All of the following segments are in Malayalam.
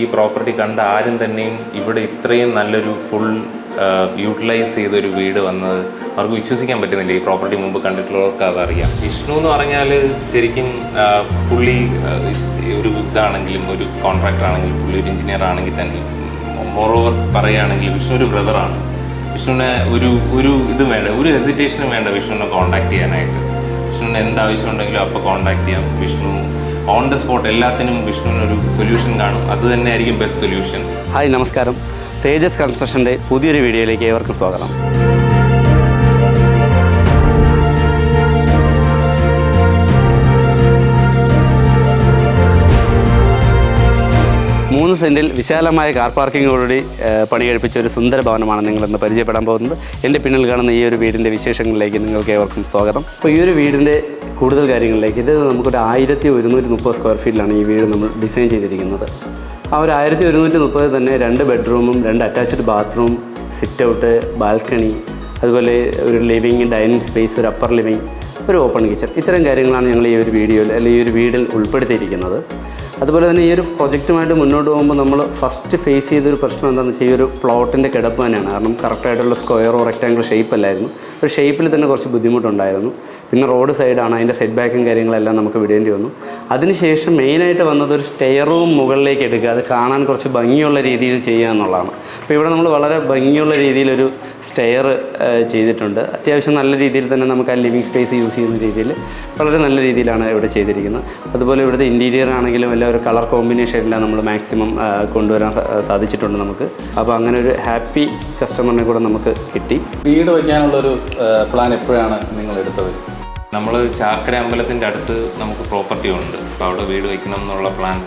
ഈ പ്രോപ്പർട്ടി കണ്ട ആരും തന്നെയും ഇവിടെ ഇത്രയും നല്ലൊരു ഫുൾ യൂട്ടിലൈസ് ചെയ്തൊരു വീട് വന്നത് അവർക്ക് വിശ്വസിക്കാൻ പറ്റുന്നില്ല. ഈ പ്രോപ്പർട്ടി മുമ്പ് കണ്ടിട്ടുള്ളവർക്ക് അതറിയാം. വിഷ്ണു എന്ന് പറഞ്ഞാൽ ശരിക്കും പുള്ളി ഒരു ഇതാണെങ്കിലും ഒരു കോൺട്രാക്ടർ ആണെങ്കിലും പുള്ളി ഒരു എഞ്ചിനീയർ ആണെങ്കിൽ തന്നെ മോറോവർ പറയുകയാണെങ്കിൽ വിഷ്ണു ഒരു ബ്രദറാണ് വിഷ്ണുവിനെ ഒരു ഒരു ഇത് വേണ്ട ഒരു ഹെസിറ്റേഷനും വേണ്ട വിഷ്ണുവിനെ കോൺടാക്ട് ചെയ്യാനായിട്ട്. വിഷ്ണുവിന് എന്ത് ആവശ്യം ഉണ്ടെങ്കിലും അപ്പോൾ കോൺടാക്ട് ചെയ്യാം. വിഷ്ണു ഓൺ ദ സ്പോട്ട് എല്ലാത്തിനും വിഷ്ണുവിനൊരു സൊല്യൂഷൻ കാണും. അത് തന്നെ ആയിരിക്കും ബെസ്റ്റ് സൊല്യൂഷൻ ഹായ് നമസ്കാരം. തേജസ് കൺസ്ട്രക്ഷന്റെ പുതിയൊരു വീഡിയോയിലേക്ക് ഏവർക്കും സ്വാഗതം. മൂന്ന് സെന്റിൽ വിശാലമായ കാർ പാർക്കിങ്ങോടുകൂടി കൂടി പണി കഴിപ്പിച്ച ഒരു സുന്ദര ഭവനമാണ് നിങ്ങളിന്ന് പരിചയപ്പെടാൻ പോകുന്നത്. എന്റെ പിന്നിൽ കാണുന്ന ഈ ഒരു വീടിന്റെ വിശേഷങ്ങളിലേക്ക് നിങ്ങൾക്ക് ഏവർക്കും സ്വാഗതം. അപ്പോൾ ഈ ഒരു വീടിന്റെ കൂടുതൽ കാര്യങ്ങളിലേക്ക് ഇത് നമുക്കൊരു ആയിരത്തി ഒരുന്നൂറ്റി മുപ്പത് സ്ക്വയർ ഫീറ്റിലാണ് ഈ വീട് നമ്മൾ ഡിസൈൻ ചെയ്തിരിക്കുന്നത്. ആ ഒരു ആയിരത്തി ഒരുന്നൂറ്റി മുപ്പത് തന്നെ രണ്ട് ബെഡ്റൂമും രണ്ട് attached bathroom sit out balcony അതുപോലെ ഒരു ലിവിങ് ഡൈനിങ് സ്പേസ് ഒരു അപ്പർ ലിവിങ് ഒരു ഓപ്പൺ കിച്ചൺ. ഇത്തരം കാര്യങ്ങളാണ് ഞങ്ങൾ ഈ ഒരു വീഡിയോയിൽ അല്ലെങ്കിൽ ഈ ഒരു വീടിൽ ഉൾപ്പെടുത്തിയിരിക്കുന്നത്. അതുപോലെ തന്നെ ഈ ഒരു പ്രൊജക്റ്റുമായിട്ട് മുന്നോട്ട് പോകുമ്പോൾ നമ്മൾ ഫസ്റ്റ് ഫേസ് ചെയ്തൊരു പ്രശ്നം എന്താണെന്ന് വെച്ചാൽ ഈ ഒരു പ്ലോട്ടിന്റെ കിടപ്പ് തന്നെയാണ്. കാരണം കറക്റ്റായിട്ടുള്ള സ്ക്വയറോ റെക്റ്റാങ്കിൾ ഷേപ്പ് അല്ലായിരുന്നു. ഒരു ഷേപ്പിൽ തന്നെ കുറച്ച് ബുദ്ധിമുട്ടുണ്ടായിരുന്നു. പിന്നെ റോഡ് സൈഡാണ് അതിന്റെ സെറ്റ് ബാക്കും കാര്യങ്ങളെല്ലാം നമുക്ക് വിടേണ്ടി വന്നു. അതിനുശേഷം മെയിനായിട്ട് വന്നത് ഒരു സ്റ്റെയറും മുകളിലേക്ക് എടുക്കുക. അത് കാണാൻ കുറച്ച് ഭംഗിയുള്ള രീതിയിൽ ചെയ്യുക എന്നുള്ളതാണ്. അപ്പോൾ ഇവിടെ നമ്മൾ വളരെ ഭംഗിയുള്ള രീതിയിലൊരു സ്റ്റെയർ ചെയ്തിട്ടുണ്ട്. അത്യാവശ്യം നല്ല രീതിയിൽ തന്നെ നമുക്ക് ആ ലിവിങ് സ്പേസ് യൂസ് ചെയ്യുന്ന രീതിയിൽ വളരെ നല്ല രീതിയിലാണ് ഇവിടെ ചെയ്തിരിക്കുന്നത്. അതുപോലെ ഇവിടുത്തെ ഇന്റീരിയർ ആണെങ്കിലും എല്ലാം ഒരു കളർ കോമ്പിനേഷനെല്ലാം നമ്മൾ മാക്സിമം കൊണ്ടുവരാൻ സാധിച്ചിട്ടുണ്ട് നമുക്ക്. അപ്പോൾ അങ്ങനെ ഒരു ഹാപ്പി കസ്റ്റമറിനെ കൂടെ നമുക്ക് കിട്ടി. വീട് വയ്ക്കാനുള്ളൊരു പ്ലാൻ എപ്പോഴാണ് നിങ്ങൾ എടുത്തത്? നമ്മൾ ശാർക്കര അമ്പലത്തിന്റെ അടുത്ത് നമുക്ക് പ്രോപ്പർട്ടി ഉണ്ട്. അപ്പോൾ അവിടെ വീട് വയ്ക്കണം എന്നുള്ള പ്ലാൻ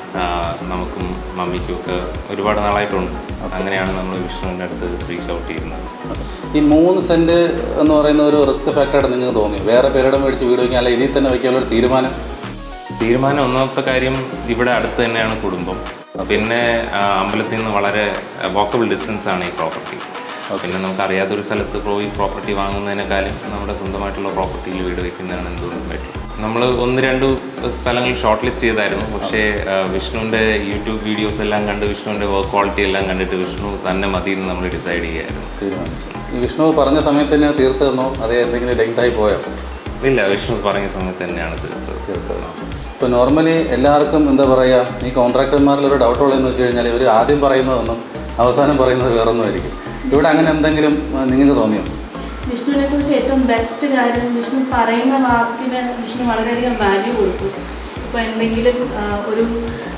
നമുക്കും മമ്മിക്കും ഒക്കെ ഒരുപാട് നാളായിട്ടുണ്ട്. അങ്ങനെയാണ് നമ്മൾ വിഷ്ണുവിന്റെ അടുത്ത് റീച്ച് ഔട്ട് ചെയ്യുന്നത്. ഈ മൂന്ന് സെന്റ് എന്ന് പറയുന്ന ഒരു റിസ്ക് ഫാക്ടറായിട്ട് നിങ്ങൾക്ക് തോന്നി വേറെ പേരിടം മേടിച്ച് വീട് വയ്ക്കാൻ അല്ല ഇതിൽ തന്നെ വയ്ക്കാനുള്ള ഒരു തീരുമാനം? തീരുമാനം ഒന്നാമത്തെ കാര്യം ഇവിടെ അടുത്ത് തന്നെയാണ് കുടുംബം. പിന്നെ അമ്പലത്തിൽ നിന്ന് വളരെ വോക്കബിൾ ഡിസ്റ്റൻസ് ആണ് ഈ പ്രോപ്പർട്ടി പിന്നെ നമുക്ക് അറിയാത്തൊരു സ്ഥലത്ത് പോയി പ്രോപ്പർട്ടി വാങ്ങുന്നതിനേക്കാളും നമ്മുടെ സ്വന്തമായിട്ടുള്ള പ്രോപ്പർട്ടിയിൽ വീട് വയ്ക്കുന്നതാണ് എന്തുകൊണ്ടും ബെറ്റർ നമ്മൾ ഒന്ന് രണ്ട് സ്ഥലങ്ങൾ ഷോർട്ട് ലിസ്റ്റ് ചെയ്തായിരുന്നു. പക്ഷേ വിഷ്ണുവിന്റെ യൂട്യൂബ് വീഡിയോസ് എല്ലാം കണ്ട് വിഷ്ണുവിന്റെ വർക്ക് ക്വാളിറ്റി എല്ലാം കണ്ടിട്ട് വിഷ്ണു തന്നെ മതി എന്ന് നമ്മൾ ഡിസൈഡ് ചെയ്യായിരുന്നു. തീരുമാനിച്ചു. വിഷ്ണു പറഞ്ഞ സമയത്ത് തന്നെ തീർത്ത് തന്നോ? അതേ എന്തെങ്കിലും ലെങ്തായി പോയോ? ഇല്ല വിഷ്ണു പറഞ്ഞ സമയത്ത് തന്നെയാണ് തീർത്തത്. തീർത്തത് ഇപ്പോൾ നോർമലി എല്ലാവർക്കും എന്താ പറയുക ഈ കോൺട്രാക്ടർമാരിൽ ഒരു ഡൗട്ട് ഉള്ളതെന്ന് വെച്ച് കഴിഞ്ഞാൽ ഇവർ ആദ്യം പറയുന്നതൊന്നും അവസാനം പറയുന്നത് വേറൊന്നുമായിരിക്കും ഇവിടെ അങ്ങനെ എന്തെങ്കിലും നിങ്ങൾക്ക് തോന്നിയോ? വിഷ്ണുവിനെ കുറിച്ച് ഏറ്റവും ബെസ്റ്റ് കാര്യം വിഷ്ണു പറയുന്ന വാക്കിന് വിഷ്ണു വളരെയധികം വാല്യൂ കൊടുക്കും ഇപ്പോൾ എന്തെങ്കിലും ഒരു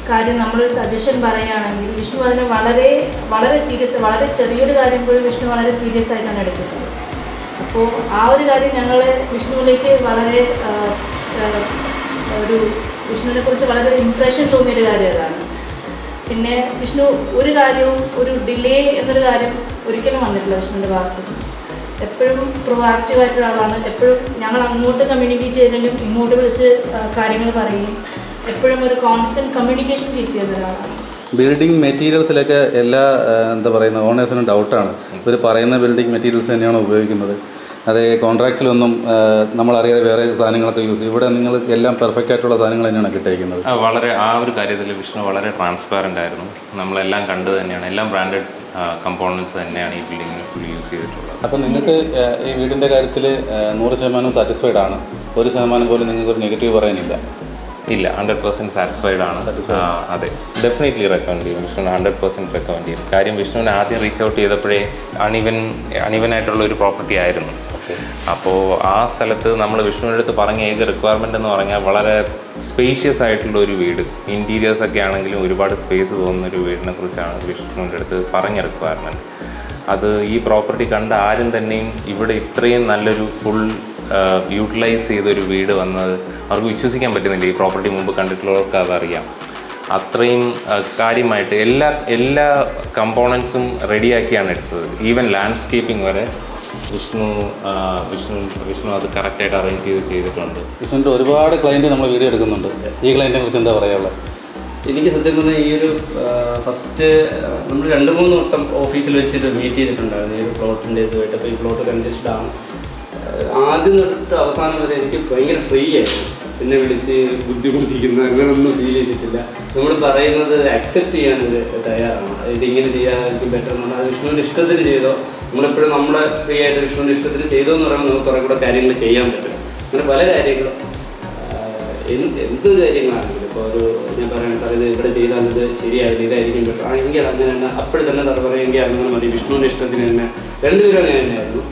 കാര്യം നമ്മളൊരു സജഷൻ പറയുകയാണെങ്കിൽ വിഷ്ണു അതിനെ വളരെ വളരെ സീരിയസ് വളരെ ചെറിയൊരു കാര്യം പോലും വിഷ്ണു വളരെ സീരിയസ് ആയിട്ടാണ് എടുക്കുന്നത് അപ്പോൾ ആ ഒരു കാര്യം ഞങ്ങളെ വിഷ്ണുവിലേക്ക് വളരെ ഒരു വിഷ്ണുവിനെ കുറിച്ച് വളരെ ഇംപ്രഷൻ തോന്നിയൊരു കാര്യം അതാണ്. പിന്നെ വിഷ്ണു ഒരു കാര്യവും ഒരു ഡിലേ എന്നൊരു കാര്യം ഒരിക്കലും വന്നിട്ടില്ല വിഷ്ണുവിന്റെ ഭാഗത്ത്. എപ്പോഴും പ്രൊആക്റ്റീവ് ആയിട്ടുള്ള ആളാണ്. എപ്പോഴും ഞങ്ങൾ അങ്ങോട്ട് കമ്മ്യൂണിക്കേറ്റ് ചെയ്തെങ്കിലും ഇങ്ങോട്ട് വിളിച്ച് കാര്യങ്ങൾ പറയുകയും എപ്പോഴും ഒരു കോൺസ്റ്റന്റ് കമ്മ്യൂണിക്കേഷൻ കീപ്പ് ചെയ്യുന്ന ഒരാളാണ്. ബിൽഡിംഗ് മെറ്റീരിയൽസിലൊക്കെ എല്ലാ എന്താ പറയുന്ന ഓണേഴ്സിനും ഡൗട്ടാണ് ഇവർ പറയുന്ന ബിൽഡിംഗ് മെറ്റീരിയൽസ് തന്നെയാണ് ഉപയോഗിക്കുന്നത്. അതേ കോൺട്രാക്റ്റിലൊന്നും നമ്മളറിയാതെ വേറെ സാധനങ്ങളൊക്കെ യൂസ് ചെയ്യും. ഇവിടെ നിങ്ങൾ എല്ലാം പെർഫെക്റ്റ് ആയിട്ടുള്ള സാധനങ്ങൾ തന്നെയാണ് കിട്ടിയിരിക്കുന്നത്. വളരെ ആ ഒരു കാര്യത്തിൽ വിഷ്ണു വളരെ ട്രാൻസ്പാരന്റ് ആയിരുന്നു. നമ്മളെല്ലാം കണ്ടു തന്നെയാണ്. എല്ലാം ബ്രാൻഡഡ് കമ്പോണൻസ് തന്നെയാണ് ഈ ബിൽഡിങ്ങിന് ഫുൾ യൂസ് ചെയ്തിട്ടുള്ളത്. അപ്പം നിങ്ങൾക്ക് ഈ വീടിന്റെ കാര്യത്തിൽ നൂറ് ശതമാനം സാറ്റിസ്ഫൈഡ് ആണ്. ഒരു ശതമാനം പോലും നിങ്ങൾക്ക് ഒരു നെഗറ്റീവ് പറയാനില്ല. ഇല്ല ഹൺഡ്രഡ് പെർസെന്റ് സാറ്റിസ്ഫൈഡ് ആണ്. അതെ. ഡെഫിനറ്റ്ലി റെക്കമെൻഡ് ചെയ്യും. വിഷ്ണുവിന് ഹൺഡ്രഡ് പെർസെന്റ് റെക്കമെൻഡ് ചെയ്യും. കാര്യം വിഷ്ണുവിന് ആദ്യം റീച്ച് ഔട്ട് ചെയ്തപ്പോഴേ അണിവൻ അണിവനായിട്ടുള്ള ഒരു പ്രോപ്പർട്ടി ആയിരുന്നു. അപ്പോൾ ആ സ്ഥലത്ത് നമ്മൾ വിഷ്ണുവിന്റെ അടുത്ത് പറഞ്ഞ ഏക റിക്വയർമെന്റ് എന്ന് പറഞ്ഞാൽ വളരെ സ്പേഷ്യസ് ആയിട്ടുള്ള ഒരു വീട്. ഇന്റീരിയേഴ്സ് ഒക്കെ ആണെങ്കിലും ഒരുപാട് സ്പേസ് തോന്നുന്ന ഒരു വീടിനെ കുറിച്ചാണ് വിഷ്ണുവിന്റെ അടുത്ത് പറഞ്ഞ റിക്വയർമെന്റ് അത് ഈ പ്രോപ്പർട്ടി കണ്ട ആരും തന്നെയും ഇവിടെ ഇത്രയും നല്ലൊരു ഫുൾ യൂട്ടിലൈസ് ചെയ്തൊരു വീട് വന്നത് അവർക്ക് വിശ്വസിക്കാൻ പറ്റുന്നില്ല. ഈ പ്രോപ്പർട്ടി മുമ്പ് കണ്ടിട്ടുള്ളവർക്ക് അതറിയാം. അത്രയും കാര്യമായിട്ട് എല്ലാ എല്ലാ കമ്പോണൻസും റെഡിയാക്കിയാണ് എടുത്തത്. ഈവൻ ലാൻഡ്സ്കേപ്പിംഗ് വരെ വിഷ്ണു വിഷ്ണു വിഷ്ണു അത് കറക്റ്റായിട്ട് അറേഞ്ച് ചെയ്ത് ചെയ്തിട്ടുണ്ട്. വിഷ്ണുവിന്റെ ഒരുപാട് ക്ലയന്റ് നമ്മൾ വീഡിയോ എടുക്കുന്നുണ്ട്. ഈ ക്ലയന്റിനെ കുറിച്ച് എന്താ പറയാനുള്ളത് എനിക്ക് സത്യം പറഞ്ഞാൽ ഈ ഒരു ഫസ്റ്റ് നമ്മൾ രണ്ട് മൂന്ന് വട്ടം ഓഫീസിൽ വെച്ചിട്ട് മീറ്റ് ചെയ്തിട്ടുണ്ടായിരുന്നു. ഈ ഒരു പ്ലോട്ടിന്റെ ഇതുമായിട്ട് അപ്പോൾ ഈ പ്ലോട്ട് ആണ് ആദ്യം തൊട്ട് അവസാനം വരെ എനിക്ക് ഭയങ്കര ഫ്രീ ആയിരുന്നു. എന്നെ വിളിച്ച് ബുദ്ധിമുട്ടിക്കുന്ന അങ്ങനെയൊന്നും ഫീൽ ചെയ്തിട്ടില്ല. നമ്മൾ പറയുന്നത് അക്സെപ്റ്റ് ചെയ്യാൻ തയ്യാറാണ്. ഇത് ഇങ്ങനെ എനിക്ക് ബെറ്റർ എന്ന് പറഞ്ഞാൽ അത് വിഷ്ണുവിന്റെ ഇഷ്ടത്തിന് ചെയ്തോ നമ്മളെപ്പോഴും നമ്മുടെ ഫ്രീ ആയിട്ട് വിഷ്ണുവിന്റെ ഇഷ്ടത്തിന് ചെയ്തോ എന്ന് പറയുമ്പോൾ നമുക്ക് കുറേ കൂടെ കാര്യങ്ങൾ ചെയ്യാൻ പറ്റും. അങ്ങനെ പല കാര്യങ്ങളും. എന്ത് എന്ത് കാര്യങ്ങളാണെങ്കിലും ഇപ്പോൾ ഒരു ഞാൻ പറയുന്നത് സാർ ഇത് ഇവിടെ ചെയ്താൽ ഇത് ശരിയാവില്ല ഇതായിരിക്കും ബെറ്റർ ആണെങ്കിൽ അങ്ങനെ തന്നെ അപ്പോഴും തന്നെ സാർ പറയുമെങ്കിൽ അങ്ങനെ മതി വിഷ്ണുവിന്റെ ഇഷ്ടത്തിന് തന്നെ. രണ്ടുപേരും അങ്ങനെ തന്നെയായിരുന്നു.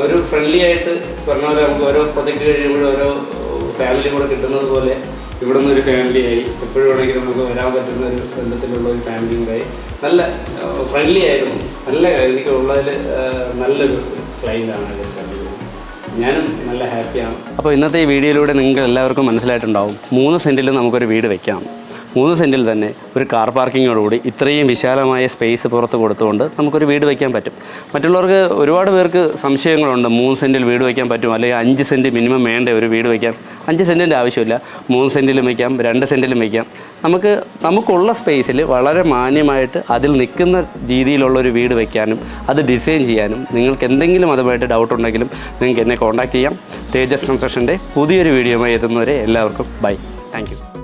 ഒരു ഫ്രണ്ട്ലി ആയിട്ട് പറഞ്ഞ പോലെ നമുക്ക് ഓരോ പ്രൊജക്റ്റ് കഴിയുമ്പോഴും ഓരോ ഫാമിലി കൂടെ കിട്ടുന്നത് പോലെ ഇവിടെ നിന്ന് ഒരു ഫാമിലി ആയി. എപ്പോഴും വേണമെങ്കിൽ നമുക്ക് വരാൻ പറ്റുന്ന ഒരു ബന്ധത്തിലുള്ള ഒരു ഫാമിലി ഉണ്ടായി നല്ല ഫ്രണ്ട്ലി ആയിരുന്നു. നല്ല എനിക്ക് ഉള്ളതിൽ നല്ലൊരു ക്ലൈന്റാണ് ഞാനും നല്ല ഹാപ്പിയാണ് അപ്പോൾ ഇന്നത്തെ ഈ വീഡിയോയിലൂടെ നിങ്ങൾക്ക് എല്ലാവർക്കും മനസ്സിലായിട്ടുണ്ടാവും. മൂന്ന് സെന്റിൽ നമുക്കൊരു വീട് വെക്കാം. മൂന്ന് സെന്റിൽ തന്നെ ഒരു കാർ പാർക്കിങ്ങോടുകൂടി ഇത്രയും വിശാലമായ സ്പേസ് പുറത്ത് കൊടുത്തുകൊണ്ട് നമുക്കൊരു വീട് വയ്ക്കാൻ പറ്റും. മറ്റുള്ളവർക്ക് ഒരുപാട് പേർക്ക് സംശയങ്ങളുണ്ട് മൂന്ന് സെന്റിൽ വീട് വയ്ക്കാൻ പറ്റും അല്ലെങ്കിൽ അഞ്ച് സെന്റ് മിനിമം വേണ്ട ഒരു വീട് വയ്ക്കാൻ? അഞ്ച് സെന്റിന്റെ ആവശ്യമില്ല. മൂന്ന് സെന്റിലും വയ്ക്കാം രണ്ട് സെന്റിലും വയ്ക്കാം. നമുക്ക് നമുക്കുള്ള സ്പേസിൽ വളരെ മാന്യമായിട്ട് അതിൽ നിൽക്കുന്ന രീതിയിലുള്ള ഒരു വീട് വയ്ക്കാനും അത് ഡിസൈൻ ചെയ്യാനും നിങ്ങൾക്ക് എന്തെങ്കിലും അതുമായിട്ട് ഡൗട്ട് ഉണ്ടെങ്കിലും നിങ്ങൾക്ക് എന്നെ കോൺടാക്റ്റ് ചെയ്യാം. തേജസ് കൺസ്ട്രക്ഷന്റെ പുതിയൊരു വീഡിയോയുമായി എത്തുന്നവരെ എല്ലാവർക്കും ബൈ. താങ്ക്